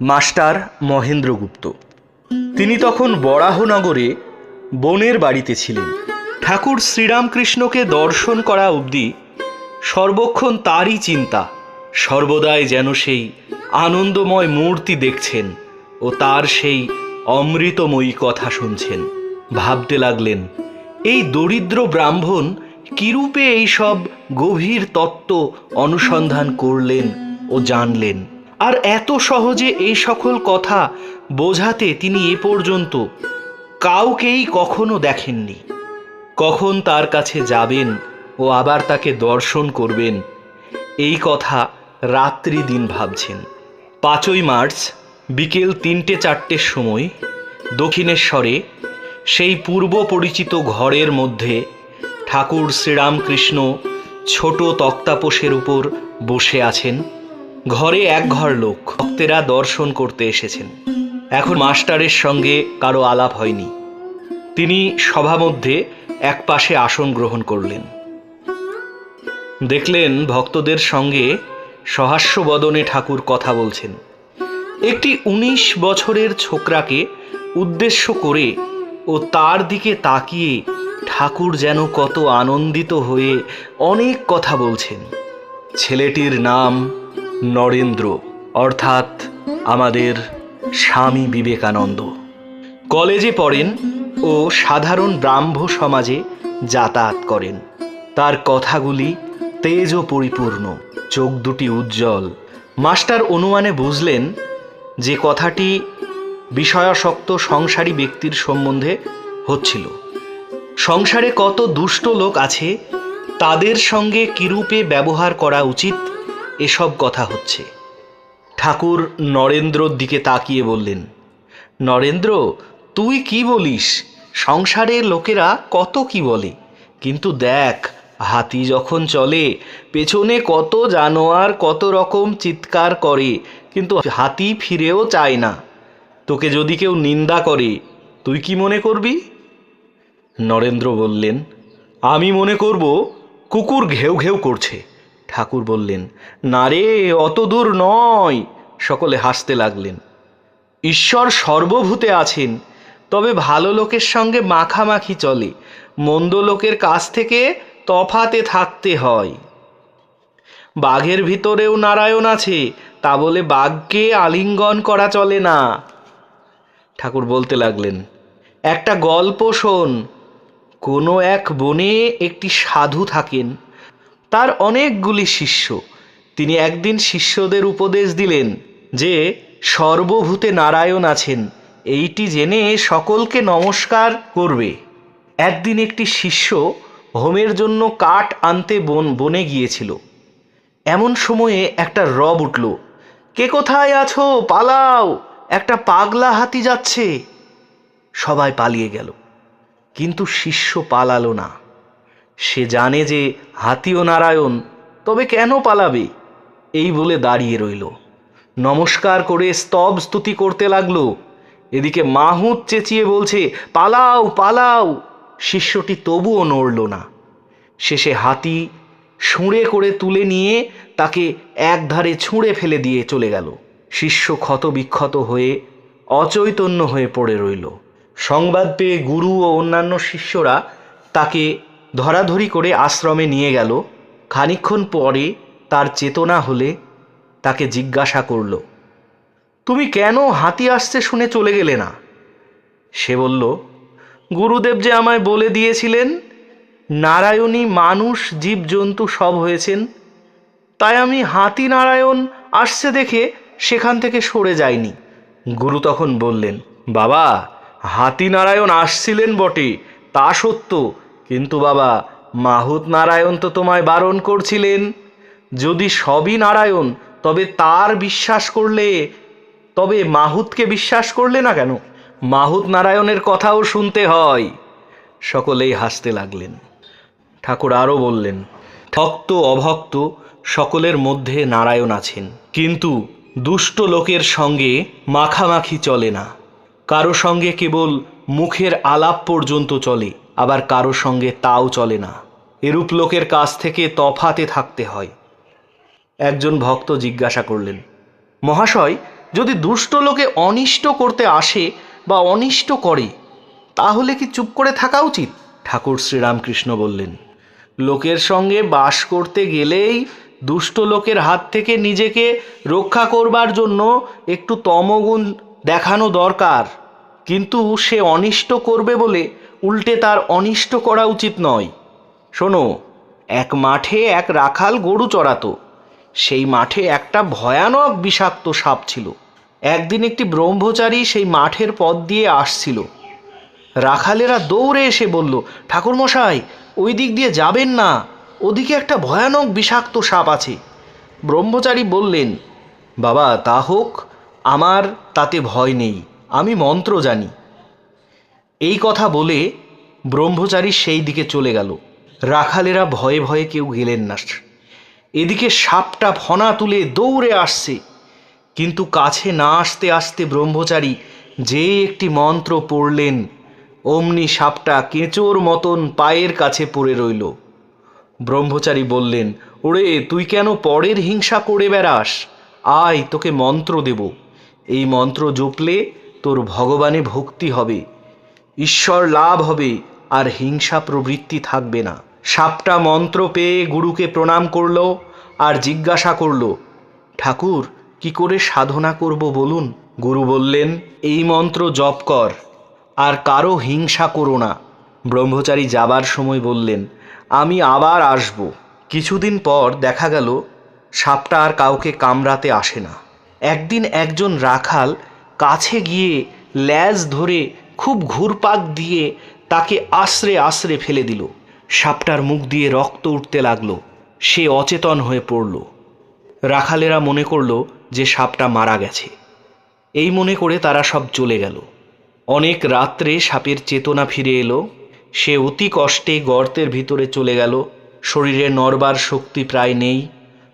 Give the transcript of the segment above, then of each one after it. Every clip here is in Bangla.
মাস্টার মহেন্দ্রগুপ্ত। তিনি তখন বরাহনগরে বোনের বাড়িতে ছিলেন। ঠাকুর শ্রীরামকৃষ্ণকে দর্শন করা অবধি সর্বক্ষণ তারই চিন্তা, সর্বদাই যেন সেই আনন্দময় মূর্তি দেখছেন ও তার সেই অমৃতময়ী কথা শুনছেন। ভাবতে লাগলেন, এই দরিদ্র ব্রাহ্মণ কিরূপে এই সব গভীর তত্ত্ব অনুসন্ধান করলেন ও জানলেন? আর এত সহজে এই সকল কথা বোঝাতে তিনি এ পর্যন্ত কাউকেই কখনো দেখেননি। কখন তার কাছে যাবেন ও আবার তাকে দর্শন করবেন, এই কথা রাত্রি দিন ভাবছেন। পাঁচই মার্চ, বিকেল তিনটে চারটের সময়, দক্ষিণেশ্বরে, সেই পূর্ব পরিচিত ঘরের মধ্যে ঠাকুর শ্রীরামকৃষ্ণ ছোট তক্তাপোষের উপর বসে আছেন। ঘরে এক ঘর লোক, ভক্তেরা দর্শন করতে এসেছেন। এখন মাস্টারের সঙ্গে কারও আলাপ হয়নি। তিনি সভামধ্যে এক পাশে আসন গ্রহণ করলেন। দেখলেন ভক্তদের সঙ্গে সহাস্য বদনে ঠাকুর কথা বলছেন। একটি উনিশ বছরের ছোকরাকে উদ্দেশ্য করে ও তার দিকে তাকিয়ে ঠাকুর যেন কত আনন্দিত হয়ে অনেক কথা বলছেন। ছেলেটির নাম নরেন্দ্র, অর্থাৎ আমাদের স্বামী বিবেকানন্দ। কলেজে পড়েন ও সাধারণ ব্রাহ্ম সমাজে যাতায়াত করেন। তার কথাগুলি তেজ ও পরিপূর্ণ, চোখ দুটি উজ্জ্বল। মাস্টার অনুমানে বুঝলেন যে কথাটি বিষয়াসক্ত সংসারী ব্যক্তির সম্বন্ধে হচ্ছিল। সংসারে কত দুষ্ট লোক আছে, তাদের সঙ্গে কিরূপে ব্যবহার করা উচিত এসব কথা হচ্ছে। ঠাকুর নরেন্দ্রর দিকে তাকিয়ে বললেন, নরেন্দ্র, তুই কি বলিস? সংসারের লোকেরা কত কি বলে? কিন্তু দেখ, হাতি যখন চলে, পেছনে কত জানোয়ার কত রকম চিৎকার করে, কিন্তু হাতি ফিরেও চায় না। তোকে যদি কেউ নিন্দা করে, তুই কি মনে করবি? নরেন্দ্র বললেন, আমি মনে করব, কুকুর ঘেউ ঘেউ করছে। ঠাকুর বললেন, না রে, অত দূর নয়। সকলে হাসতে লাগলেন। ঈশ্বর সর্বভূতে আছেন, তবে ভালো লোকের সঙ্গে মাখামাখি চলে। মন্দ লোকের কাছ থেকে তফাতে থাকতে হয়। বাঘের ভিতরেও নারায়ণ আছে, তা বলে বাঘকে আলিঙ্গন করা চলে না। ঠাকুর বলতে লাগলেন, একটা গল্প শোন। কোনো এক বনে একটি সাধু থাকেন তার অনেকগুলি শিষ্য। তিনি একদিন শিষ্যদের উপদেশ দিলেন যে, সর্বভূতে নারায়ণ আছেন, এইটি জেনে সকলকে নমস্কার করবে। একদিন একটি শিষ্য হোমের জন্য কাঠ আনতে বন, বনে গিয়েছিল। এমন সময়ে একটা রব উঠল, কে কোথায় আছো? পালাও, একটা পাগলা হাতি যাচ্ছে। সবাই পালিয়ে গেল, কিন্তু শিষ্য পালালো না। সে জানে যে হাতিও নারায়ণ তবে কেন পালাবে? এই বলে দাঁড়িয়ে রইল। নমস্কার করে স্তব স্তুতি করতে লাগল। এদিকে মাহুত চেঁচিয়ে বলছে, পালাও পালাও। শিষ্যটি তবুও নড়ল না। শেষে হাতি শুঁড়ে করে তুলে নিয়ে তাকে একধারে ছুঁড়ে ফেলে দিয়ে চলে গেল। শিষ্য ক্ষত বিক্ষত হয়ে অচৈতন্য হয়ে পড়ে রইল। সংবাদ পেয়ে গুরু ও অন্যান্য শিষ্যরা তাকে ধরাধরি করে আশ্রমে নিয়ে গেল। খানিক্ষণ পরে তার চেতনা হলে তাকে জিজ্ঞাসা করল, তুমি কেন হাতি আসতে শুনে চলে গেলে না? সে বলল, গুরুদেব যে আমায় বলে দিয়েছিলেন, নারায়ণী মানুষ, জীবজন্তু সব হয়েছেন। তাই আমি হাতি নারায়ণ আসছে দেখে সেখান থেকে সরে যাইনি। গুরু তখন বললেন, বাবা, হাতি নারায়ণ আসছিলেন বটে, তা সত্য কিন্তু বাবা, মাহুত নারায়ণ তো তোমায় বারণ করছিলেন। যদি সবই নারায়ণ, তবে তার বিশ্বাস করলে, তবে মাহুতকে বিশ্বাস করলে না কেন? মাহুত নারায়ণের কথাও শুনতে হয়। সকলেই হাসতে লাগলেন। ঠাকুর আরও বললেন, ভক্ত অভক্ত, সকলের মধ্যে নারায়ণ আছেন। কিন্তু দুষ্ট লোকের সঙ্গে মাখামাখি চলে না। কারও সঙ্গে কেবল মুখের আলাপ পর্যন্ত চলে। আবার কারও সঙ্গে তাও চলে না। এরূপ লোকের কাছ থেকে তফাতে থাকতে হয়। একজন ভক্ত জিজ্ঞাসা করলেন, মহাশয়, যদি দুষ্ট লোকে অনিষ্ট করতে আসে বা অনিষ্ট করে, তাহলে কি চুপ করে থাকা উচিত? ঠাকুর শ্রীরামকৃষ্ণ বললেন, লোকের সঙ্গে বাস করতে গেলেই দুষ্ট লোকের হাত থেকে নিজেকে রক্ষা করবার জন্য একটু তমগুণ দেখানো দরকার। কিন্তু সে অনিষ্ট করবে বলে উল্টে তার অনিষ্ট করা উচিত নয়। শোনো, এক মাঠে এক রাখাল গরু চড়াতো। সেই মাঠে একটা ভয়ানক বিষাক্ত সাপ ছিল। একদিন একটি ব্রহ্মচারী সেই মাঠের পথ দিয়ে আসছিল। রাখালেরা দৌড়ে এসে বলল, ঠাকুরমশাই, ওই দিক দিয়ে যাবেন না। ওদিকে একটা ভয়ানক বিষাক্ত সাপ আছে। ব্রহ্মচারী বললেন, বাবা, তা হোক, আমার তাতে ভয় নেই। আমি মন্ত্র জানি। এই কথা বলে ব্রহ্মচারী সেই দিকে চলে গেল। রাখালেরা ভয়ে ভয়ে কেউ গেলেন না। এদিকে সাপটা ফনা তুলে দৌড়ে আসছে। কিন্তু কাছে না আসতে আসতে ব্রহ্মচারী যে একটি মন্ত্র পড়লেন, অমনি সাপটা কেঁচোর মতন পায়ের কাছে পড়ে রইল। ব্রহ্মচারী বললেন, ওরে, তুই কেন পরের হিংসা করে বেড়াস? আয়, তোকে মন্ত্র দেব। এই মন্ত্র জপলে তোর ভগবানে ভক্তি হবে। ঈশ্বর লাভ হবে, আর হিংসা প্রবৃত্তি থাকবে না। সাপটা মন্ত্র পেয়ে গুরুকে প্রণাম করল, আর জিজ্ঞাসা করল, ঠাকুর, কি করে সাধনা করব বলুন? গুরু বললেন, এই মন্ত্র জপ কর, আর কারও হিংসা করো না। ব্রহ্মচারী যাবার সময় বললেন, আমি আবার আসব। কিছুদিন পর দেখা গেল, সাপটা আর কাউকে কামড়াতে আসে না। একদিন একজন রাখাল কাছে গিয়ে ল্যাজ ধরে খুব ঘুরপাক দিয়ে তাকে আশ্রে আশ্রে ফেলে দিল। সাপটার মুখ দিয়ে রক্ত উঠতে লাগল। সে অচেতন হয়ে পড়ল। রাখালেরা মনে করল যে সাপটা মারা গেছে। এই মনে করে তারা সব চলে গেল। অনেক রাত্রে সাপের চেতনা ফিরে এলো। সে অতি কষ্টে গর্তের ভিতরে চলে গেল। শরীরে নড়বার শক্তি প্রায় নেই।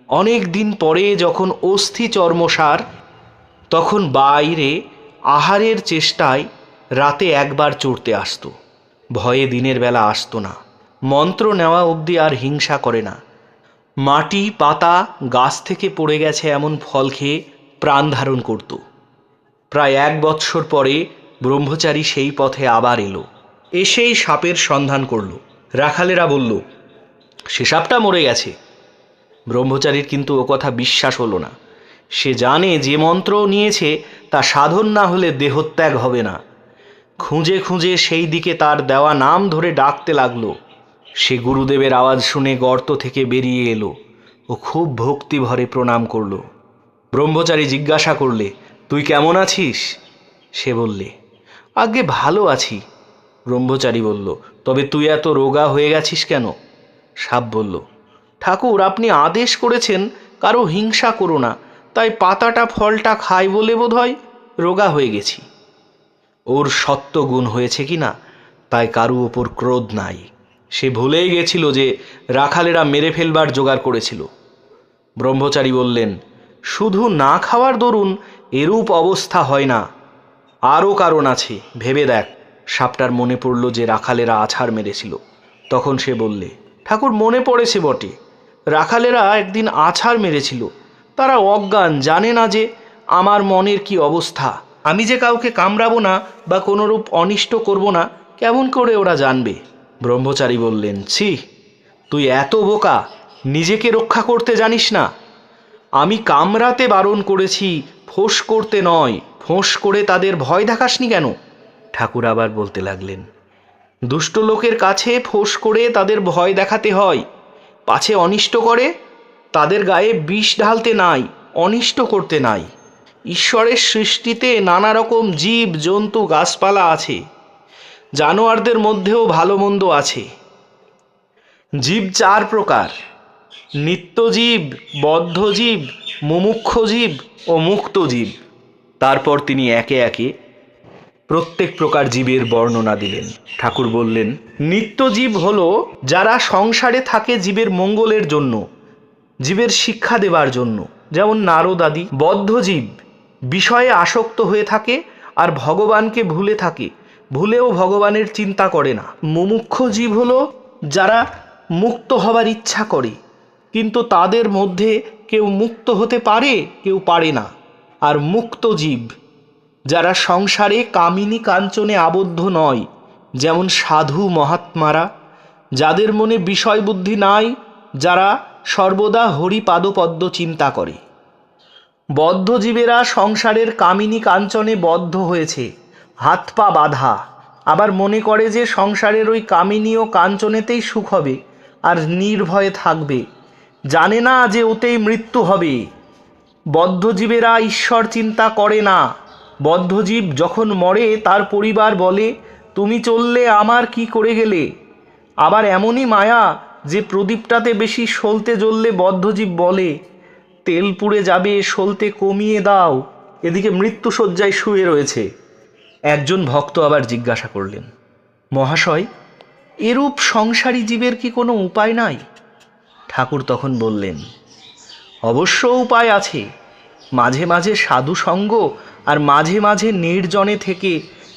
অনেক দিন পরে যখন অস্থি চর্মসার, তখন বাইরে আহারের চেষ্টায় রাতে একবার চড়তে আসতো। ভয়ে দিনের বেলা আসতো না। মন্ত্র নেওয়া অবধি আর হিংসা করে না। মাটি, পাতা, গাছ থেকে পড়ে গেছে এমন ফল খেয়ে প্রাণ ধারণ করত। প্রায় এক বৎসর পরে ব্রহ্মচারী সেই পথে আবার এলো। এসেই সাপের সন্ধান করল। রাখালেরা বলল, সে সাপটা মরে গেছে। ব্রহ্মচারীর কিন্তু ও কথা বিশ্বাস হলো না। সে জানে যে মন্ত্র নিয়েছে, তা সাধন না হলে দেহত্যাগ হবে না। খুঁজে খুঁজে সেই দিকে তার দেওয়া নাম ধরে ডাকতে লাগল। সে গুরুদেবের আওয়াজ শুনে গর্ত থেকে বেরিয়ে এলো ও খুব ভক্তি ভরে প্রণাম করল। ব্রহ্মচারী জিজ্ঞাসা করলে, তুই কেমন আছিস? সে বললে আগে ভালো আছি। ব্রহ্মচারী বলল, তবে তুই এত রোগা হয়ে গেছিস কেন? সাপ বলল, ঠাকুর, আপনি আদেশ করেছেন, কারও হিংসা করো না, তাই পাতাটা ফলটা খাই বলে বোধ হয় রোগা হয়ে গেছি। ওর সত্য গুণ হয়েছে কি না, তাই কারু ওপর ক্রোধ নাই। সে ভুলেই গেছিল যে রাখালেরা মেরে ফেলবার জোগাড় করেছিল। ব্রহ্মচারী বললেন, শুধু না খাওয়ার দরুন এরূপ অবস্থা হয় না। আরও কারণ আছে, ভেবে দেখ। সাপটার মনে পড়ল যে রাখালেরা আছাড় মেরেছিল। তখন সে বললে, ঠাকুর, মনে পড়েছে বটে। রাখালেরা একদিন আছাড় মেরেছিল। তারা অজ্ঞান, জানে না যে আমার মনের কি অবস্থা। আমি যে কাউকে কামড়াবো না বা কোনোরূপ অনিষ্ট করব না, কেমন করে ওরা জানবে? ব্রহ্মচারী বললেন, ছি, তুই এত বোকা, নিজেকে রক্ষা করতে জানিস না। আমি কামড়াতে বারণ করেছি, ফোঁস করতে নয়, ফোঁস করে তাদের ভয় দেখাসনি কেন? ঠাকুর আবার বলতে লাগলেন, দুষ্ট লোকের কাছে ফোঁস করে তাদের ভয় দেখাতে হয়। পাছে অনিষ্ট করে, তাদের গায়ে বিষ ঢালতে নাই, অনিষ্ট করতে নাই। ঈশ্বরের সৃষ্টিতে নানা রকম জীব, জন্তু, গাছপালা আছে। জানোয়ারদের মধ্যেও ভালো মন্দ আছে। জীব চার প্রকার। নিত্যজীব বদ্ধজীব মুমুক্ষ জীব ও মুক্ত জীব। তারপর তিনি একে একে প্রত্যেক প্রকার জীবের বর্ণনা দিলেন। ঠাকুর বললেন নিত্যজীব হল যারা সংসারে থাকে জীবের মঙ্গলের জন্য, জীবের শিক্ষা দেবার জন্য। যেমন নারদ আদি বদ্ধজীব বিষয়ে আসক্ত হয়ে থাকে আর ভগবানকে ভুলে থাকে। ভুলেও ভগবানের চিন্তা করে না। মুমুক্ষ জীব হলো যারা মুক্ত হবার ইচ্ছা করে। কিন্তু তাদের মধ্যে কেউ মুক্ত হতে পারে, কেউ পারে না। আর মুক্ত জীব, যারা সংসারে কামিনী কাঞ্চনে আবদ্ধ নয়, যেমন সাধু মহাত্মারা, যাদের মনে বিষয় বুদ্ধি নাই, যারা সর্বদা হরিপাদপদ্ম চিন্তা করে। বদ্ধজীবেরা সংসারের কামিনী কাঞ্চনে বদ্ধ হয়েছে। হাত পা বাঁধা। আবার মনে করে যে সংসারের ওই কামিনী ও কাঞ্চনেতেই সুখ হবে আর নির্ভয়ে থাকবে। জানে না যে ওতেই মৃত্যু হবে। বদ্ধজীবেরা ঈশ্বর চিন্তা করে না। বদ্ধজীব যখন মরে, তার পরিবার বলে, তুমি চললে আমার কি করে গেলে? আবার এমনই মায়া যে প্রদীপটাতে বেশি সলতে জ্বললে বদ্ধজীব বলে তেল পুড়ে যাবে, সলতে কমিয়ে দাও। এদিকে মৃত্যুসজ্জায় শুয়ে রয়েছে। একজন ভক্ত আবার জিজ্ঞাসা করলেন, মহাশয়, এরূপ সংসারী জীবের কি কোনো উপায় নাই? ঠাকুর তখন বললেন, অবশ্য উপায় আছে। মাঝে মাঝে সাধু সঙ্গ আর মাঝে মাঝে নির্জনে থেকে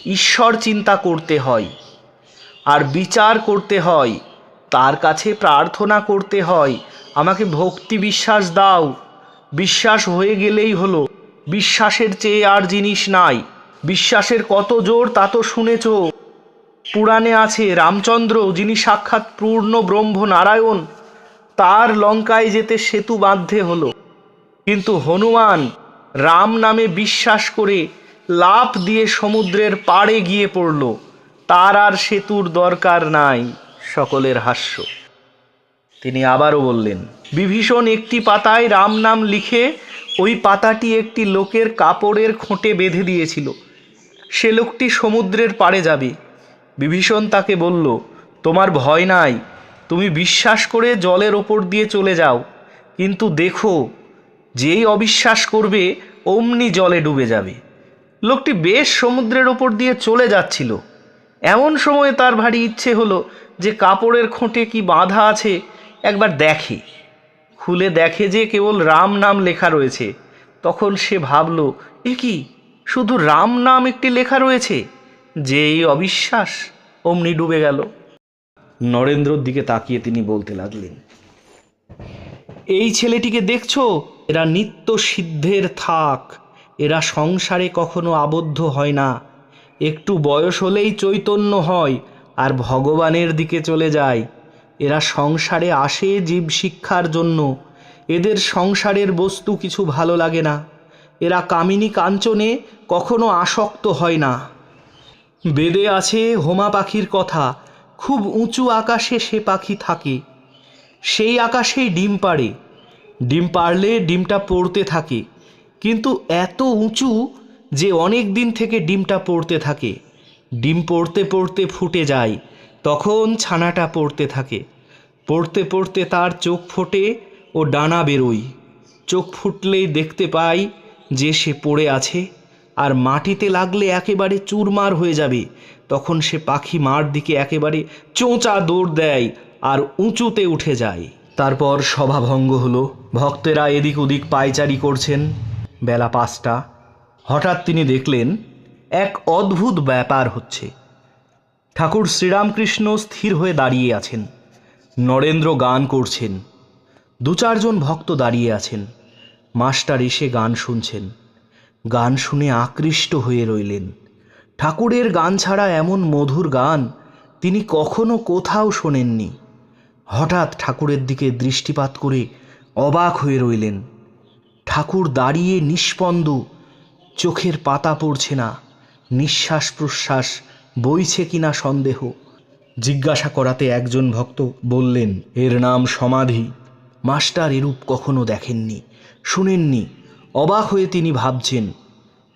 ঈশ্বর চিন্তা করতে হয় আর বিচার করতে হয়। তার কাছে প্রার্থনা করতে হয়। আমাকে ভক্তি বিশ্বাস দাও। বিশ্বাস হয়ে গেলেই হলো। বিশ্বাসের চেয়ে আর জিনিস নাই। বিশ্বাসের কত জোর তা তো শুনেছ। পুরাণে আছে, রামচন্দ্র যিনি সাক্ষাৎ পূর্ণ ব্রহ্ম নারায়ণ, তার লঙ্কায় যেতে সেতু বাঁধতে হলো। কিন্তু হনুমান রাম নামে বিশ্বাস করে লাফ দিয়ে সমুদ্রের পাড়ে গিয়ে পড়ল। তার আর সেতুর দরকার নাই। সকলের হাস্য। তিনি আবারও বললেন, বিভীষণ একটি পাতায় রাম নাম লিখে ওই পাতাটি একটি লোকের কাপড়ের খোঁটে বেঁধে দিয়েছিল। সে লোকটি সমুদ্রের পাড়ে যাবে। বিভীষণ তাকে বলল, তোমার ভয় নাই। তুমি বিশ্বাস করে জলের ওপর দিয়ে চলে যাও। কিন্তু দেখো, যেই অবিশ্বাস করবে, অমনি জলে ডুবে যাবে। লোকটি বেশ সমুদ্রের ওপর দিয়ে চলে যাচ্ছিল। এমন সময় তার ভারী ইচ্ছে হলো যে কাপড়ের খোঁটে কি বাঁধা আছে একবার দেখে। খুলে দেখে যে কেবল রাম নাম লেখা রয়েছে, তখন সে ভাবল, এ কি? শুধু রাম নাম একটি লেখা রয়েছে? যে এই অবিশ্বাস অমনি ডুবে গেল। নরেন্দ্রর দিকে তাকিয়ে তিনি বলতে লাগলেন, এই ছেলেটিকে দেখছ? এরা নিত্য সিদ্ধের থাক। এরা সংসারে কখনো আবদ্ধ হয় না। একটু বয়স হলেই চৈতন্য হয়, আর ভগবানের দিকে চলে যায়। এরা সংসারে আসে জীব শিক্ষার জন্য। এদের সংসারের বস্তু কিছু ভালো লাগে না। এরা কামিনী কাঞ্চনে কখনো আসক্ত হয় না। বেদে আছে হোমা পাখির কথা। খুব উঁচু আকাশে সে পাখি থাকে। সেই আকাশেই ডিম পাড়ে। ডিম পাড়লে ডিমটা পড়তে থাকে। কিন্তু এত উঁচু যে অনেক দিন থেকে ডিমটা পড়তে থাকে। ডিম পড়তে পড়তে ফুটে যায়। তখন ছানাটা পড়তে থাকে। পড়তে পড়তে তার চোখ ফোটে ও ডানা বেরোয়। চোখ ফুটলেই দেখতে পাই যে সে পড়ে আছে আর মাটিতে লাগলে একেবারে চুরমার হয়ে যাবে। তখন সে পাখি মার দিকে একেবারে চোঁচা দৌড় দেয় আর উঁচুতে উঠে যায়। তারপর সভাভঙ্গ হলো, ভক্তেরা এদিক ওদিক পায়চারি করছেন। বেলা পাঁচটা। হঠাৎ তিনি দেখলেন, এক অদ্ভুত ব্যাপার হচ্ছে। ঠাকুর শ্রীরামকৃষ্ণ স্থির হয়ে দাঁড়িয়ে আছেন। নরেন্দ্র গান করছেন। দু চারজন ভক্ত দাঁড়িয়ে আছেন। মাস্টার এসে গান শুনছেন। গান শুনে আকৃষ্ট হয়ে রইলেন। ঠাকুরের গান ছাড়া এমন মধুর গান তিনি কখনো কোথাও শোনেননি। হঠাৎ ঠাকুরের দিকে দৃষ্টিপাত করে অবাক হয়ে রইলেন। ঠাকুর দাঁড়িয়ে নিষ্পন্দ, চোখের পাতা পড়ছে না, নিঃশ্বাস প্রশ্বাস বইছে কিনা সন্দেহ। জিজ্ঞাসা করাতে একজন ভক্ত বললেন, এর নাম সমাধি। মাস্টার এরূপ কখনো দেখেননি। শুনেননি। অবাক হয়ে তিনি ভাবছেন,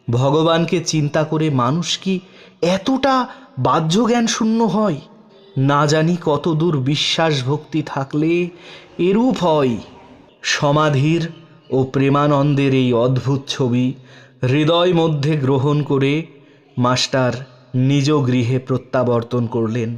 ভগবানকে চিন্তা করে মানুষ কি এতটা বাহ্যজ্ঞান শূন্য হয়? না জানি কত দূর বিশ্বাস ভক্তি থাকলে এরূপ হয়। সমাধির ও প্রেমানন্দের এই অদ্ভুত ছবি হৃদয় মধ্যে গ্রহণ করে মাস্টার নিজ গৃহে প্রত্যাবর্তন করলেন।